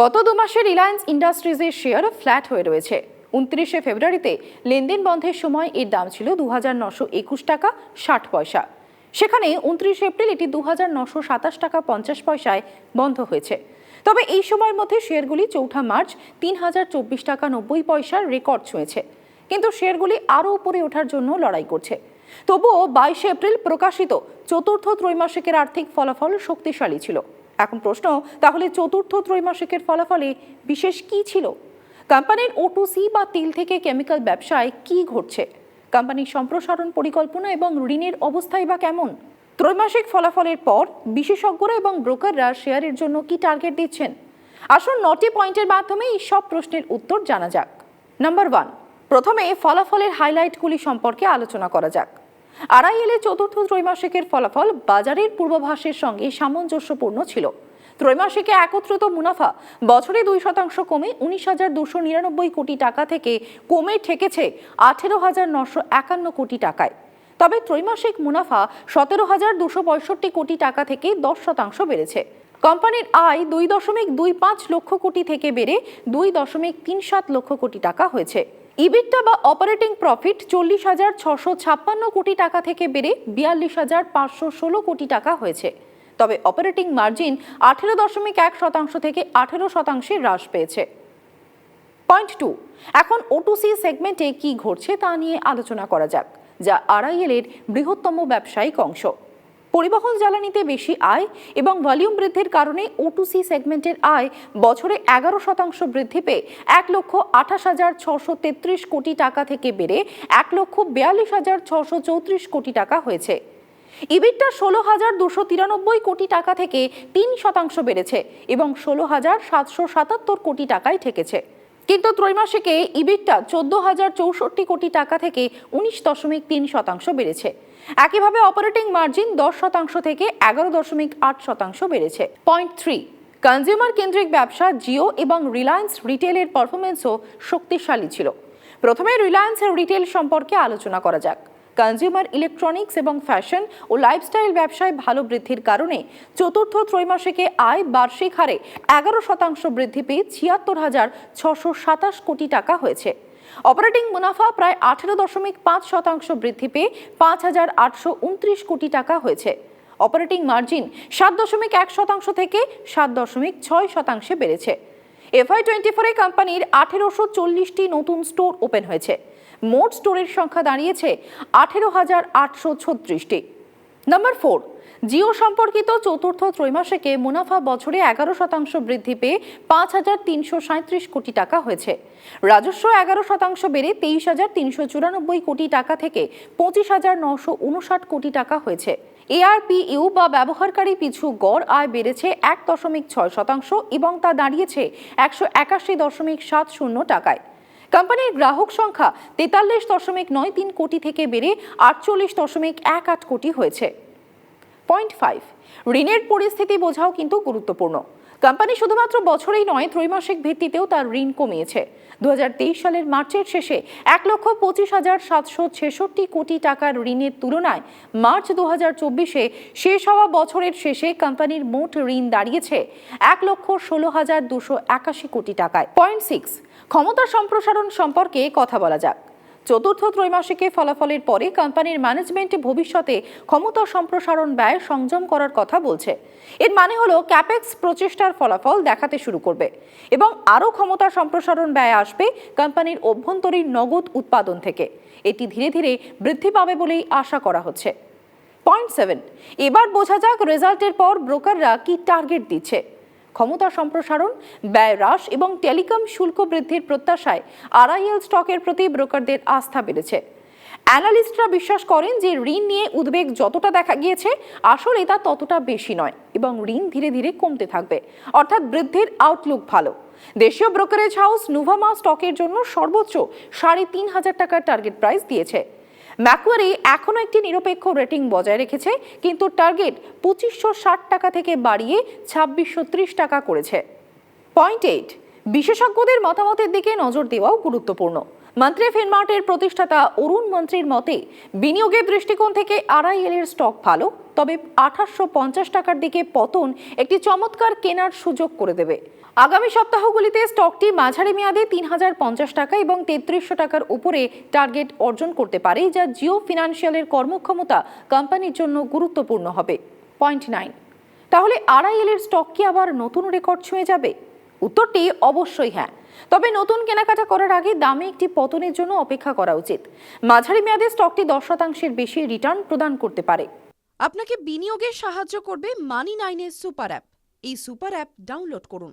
গত দু মাসে রিলায়েন্স ইন্ডাস্ট্রিজের শেয়ার ফ্ল্যাট হয়ে রয়েছে। উনত্রিশে ফেব্রুয়ারিতে লেনদেন বন্ধের সময় এর দাম ছিল দু টাকা ষাট পয়সা। সেখানে উনত্রিশে এপ্রিল এটি দু টাকা পঞ্চাশ পয়সায় বন্ধ হয়েছে। তবে এই সময়ের মধ্যে শেয়ারগুলি চৌঠা মার্চ তিন হাজার চব্বিশ টাকা নব্বই পয়সার রেকর্ড ছুঁয়েছে। কিন্তু শেয়ারগুলি আরও উপরে ওঠার জন্য লড়াই করছে। তবুও বাইশে এপ্রিল প্রকাশিত চতুর্থ ত্রৈমাসিকের আর্থিক ফলাফল শক্তিশালী ছিল। এখন প্রশ্ন, তাহলে চতুর্থ ত্রৈমাসিকের ফলাফলে বিশেষ কি ছিল? কোম্পানির ওটুসি বা তিল থেকে কেমিক্যাল ব্যবসায় কি ঘটছে? কোম্পানির সম্প্রসারণ পরিকল্পনা এবং ঋণের অবস্থাই বা কেমন? ত্রৈমাসিক ফলাফলের পর বিশেষজ্ঞরা এবং ব্রোকাররা শেয়ারের জন্য কি টার্গেট দিচ্ছেন? আসুন নটি পয়েন্টের মাধ্যমে এই সব প্রশ্নের উত্তর জানা যাক। নাম্বার ওয়ান, প্রথমে ফলাফলের হাইলাইটগুলি সম্পর্কে আলোচনা করা যাক। আড়াইএলে চতুর্থ ত্রৈমাসিকের ফলাফল বাজারের পূর্বাভাসের সঙ্গে সামঞ্জস্যপূর্ণ ছিল। ত্রৈমাসিকে একত্রিত মুনাফা বছরে দুই শতাংশ কমে উনিশ হাজার দুশো নিরানব্বই কোটি টাকা থেকে কমে ঠেকেছে আঠেরো হাজার নশো একান্ন কোটি টাকায়। তবে ত্রৈমাসিক মুনাফা সতেরো হাজার দুশো পঁয়ষট্টি কোটি টাকা থেকে দশ শতাংশ বেড়েছে। কোম্পানির আয় দুই দশমিক দুই পাঁচ লক্ষ কোটি থেকে বেড়ে দুই দশমিক তিন সাত লক্ষ কোটি টাকা হয়েছে। ইবিটটা বা অপারেটিং প্রফিট চল্লিশ হাজার ছশো ছাপ্পান্ন কোটি টাকা থেকে বেড়ে বিয়াল্লিশ হাজার পাঁচশো ষোলো কোটি টাকা হয়েছে। তবে অপারেটিং মার্জিন আঠেরো দশমিক এক শতাংশ থেকে আঠেরো শতাংশে হ্রাস পেয়েছে। পয়েন্ট টু, এখন ওটুসি সেগমেন্টে কি ঘটছে তা নিয়ে আলোচনা করা যাক, যা আরআইএল এর বৃহত্তম ব্যবসায়িক অংশ। পরিবহন জ্বালানিতে বেশি আয় এবং ভলিউম বৃদ্ধির কারণে ওটুসি সেগমেন্টের আয় বছরে এগারো শতাংশ বৃদ্ধি পেয়ে এক লক্ষ আঠাশ হাজার ছশো তেত্রিশ কোটি টাকা থেকে বেড়ে এক লক্ষ বিয়াল্লিশ হাজার ছশো চৌত্রিশ কোটি টাকা হয়েছে। ইবিটটা ষোলো হাজার দুশো তিরানব্বই কোটি টাকা থেকে তিন শতাংশ বেড়েছে এবং ষোলো হাজার সাতশো সাতাত্তর কোটি টাকায় ঠেকেছে। কিন্তু ত্রৈমাসিকে ইবিটটা চোদ্দ হাজার চৌষট্টি কোটি টাকা থেকে উনিশ দশমিক তিন শতাংশ বেড়েছে। একইভাবে অপারেটিং মার্জিন দশ শতাংশ থেকে এগারো দশমিক আট শতাংশ বেড়েছে। পয়েন্ট থ্রি, কনজিউমার কেন্দ্রিক ব্যবসা জিও এবং রিলায়েন্স রিটেলের পারফরমেন্সও শক্তিশালী ছিল। প্রথমে রিলায়েন্সের রিটেল সম্পর্কে আলোচনা করা যাক। কনজিউমার ইলেকট্রনিক্স এবং ফ্যাশন ও লাইফস্টাইল ব্যবসায় ভালো বৃদ্ধির কারণে চতুর্থ ত্রৈমাসিকে আয় বার্ষিক হারে এগারো শতাংশ বৃদ্ধি পেয়ে ছিয়াত্তর হাজার ছশো সাতাশ কোটি টাকা হয়েছে। অপারেটিং মুনাফা প্রায় আঠেরো দশমিক পাঁচ শতাংশ বৃদ্ধি পেয়ে পাঁচ হাজার আটশো উনত্রিশ কোটি টাকা হয়েছে। অপারেটিং মার্জিন সাত দশমিক এক শতাংশ থেকে সাত দশমিক ছয় শতাংশে বেড়েছে। এফআই টোয়েন্টি ফোরে কোম্পানির আঠেরোশো চল্লিশটি নতুন স্টোর ওপেন হয়েছে। মোট স্টোরের সংখ্যা দাঁড়িয়েছে আঠেরো হাজার আটশো ছত্রিশটি। নাম্বার ফোর, জিও সম্পর্কিত চতুর্থ ত্রৈমাসিকে মুনাফা বছরে এগারো শতাংশ বৃদ্ধি পেয়ে পাঁচ হাজার তিনশো সাঁত্রিশ কোটি টাকা হয়েছে। রাজস্ব এগারো শতাংশ বেড়ে তেইশ হাজার তিনশো চুরানব্বই কোটি টাকা থেকে পঁচিশ হাজার নশো উনষাট কোটি টাকা হয়েছে। এআরপিইউ বা ব্যবহারকারী পিছু গড় আয় বেড়েছে এক দশমিক ছয় শতাংশ এবং তা দাঁড়িয়েছে একশো একাশি দশমিক সাত শূন্য টাকায়। কোম্পানির গ্রাহক সংখ্যা তেতাল্লিশ দশমিক নয় তিন কোটি থেকে বেড়ে আটচল্লিশ দশমিক এক আট কোটি হয়েছে। পয়েন্ট ফাইভ, ঋণের পরিস্থিতি বোঝাও কিন্তু গুরুত্বপূর্ণ। কোম্পানি শুধুমাত্র বছরেই নয়, ত্রৈমাসিক ভিত্তিতেও তার ঋণ কমিয়েছে। দু হাজার তেইশ সালের মার্চের শেষে এক লক্ষ পঁচিশ হাজার সাতশো ছেষট্টি কোটি টাকার ঋণের তুলনায় মার্চ দু হাজার চব্বিশে শেষ হওয়া বছরের শেষে কোম্পানির মোট ঋণ দাঁড়িয়েছে এক লক্ষ ষোলো হাজার দুশো একাশি কোটি টাকায়। পয়েন্ট সিক্স, ক্ষমতা সম্প্রসারণ সম্পর্কে কথা বলা যাক। চতুর্থ ত্রৈমাসিকে ফলাফলের পরে কোম্পানির ম্যানেজমেন্ট ভবিষ্যতে ক্ষমতা সম্প্রসারণ ব্যয় সংযম করার কথা বলছে। এর মানে হলো ক্যাপেক্স প্রচেষ্টার ফলাফল দেখাতে শুরু করবে এবং আরও ক্ষমতা সম্প্রসারণ ব্যয় আসবে কোম্পানির অভ্যন্তরীণ নগদ উৎপাদন থেকে। এটি ধীরে ধীরে বৃদ্ধি পাবে বলেই আশা করা হচ্ছে। পয়েন্ট সেভেন, এবার বোঝা যাক রেজাল্টের পর ব্রোকাররা কি টার্গেট দিচ্ছে। ক্ষমতা সম্প্রসারণ, ব্যয় হ্রাস এবং টেলিকম শুল্ক বৃদ্ধির প্রত্যাশায় আরআইএল স্টকের প্রতি ব্রোকারদের আস্থা বেড়েছে। অ্যানালিস্টরা বিশ্বাস করেন যে ঋণ নিয়ে উদ্বেগ যতটা দেখা গিয়েছে, আসলে তা ততটা বেশি নয় এবং ঋণ ধীরে ধীরে কমতে থাকবে। অর্থাৎ বৃদ্ধির আউটলুক ভালো। দেশীয় ব্রোকারেজ হাউস নুভামা স্টকের জন্য সর্বোচ্চ সাড়ে তিন হাজার টাকার টার্গেট প্রাইস দিয়েছে। ম্যাকুয়ারি এখনও একটি নিরপেক্ষ রেটিং বজায় রেখেছে, কিন্তু টার্গেট পঁচিশশো ষাট টাকা থেকে বাড়িয়ে ছাব্বিশশো ত্রিশ টাকা করেছে। পয়েন্ট এইট, বিশেষজ্ঞদের মতামতের দিকে নজর দেওয়াও গুরুত্বপূর্ণ। মন্ত্রী ফিনমার্টের প্রতিষ্ঠাতা অরুণ মন্ত্রীর মতে, বিনিয়োগের দৃষ্টিকোণ থেকে আড়াইএল এর স্টক ভালো, তবে আঠাশশো টাকার দিকে পতন একটি চমৎকার কেনার সুযোগ করে দেবে। আগামী সপ্তাহগুলিতে স্টকটি মাঝারি মেয়াদে তিন হাজার পঞ্চাশ টাকা এবং তেত্রিশশো টাকার উপরে টার্গেট অর্জন করতে পারে, যা জিও ফিনান্সিয়ালের কর্মক্ষমতা কোম্পানির জন্য গুরুত্বপূর্ণ হবে। Point nine. তাহলে আড়াইএল এর স্টক কি আবার নতুন রেকর্ড ছুঁয়ে যাবে? উত্তরটি অবশ্যই হ্যাঁ। তবে নতুন কেনাকাটা করার আগে দামে একটি পতনের জন্য অপেক্ষা করা উচিত। মাঝারি মেয়াদে স্টকটি দশ শতাংশের বেশি রিটার্ন প্রদান করতে পারে। আপনাকে বিনিয়োগে সাহায্য করবে মানি নাইনের সুপার অ্যাপ। এই সুপার অ্যাপ ডাউনলোড করুন।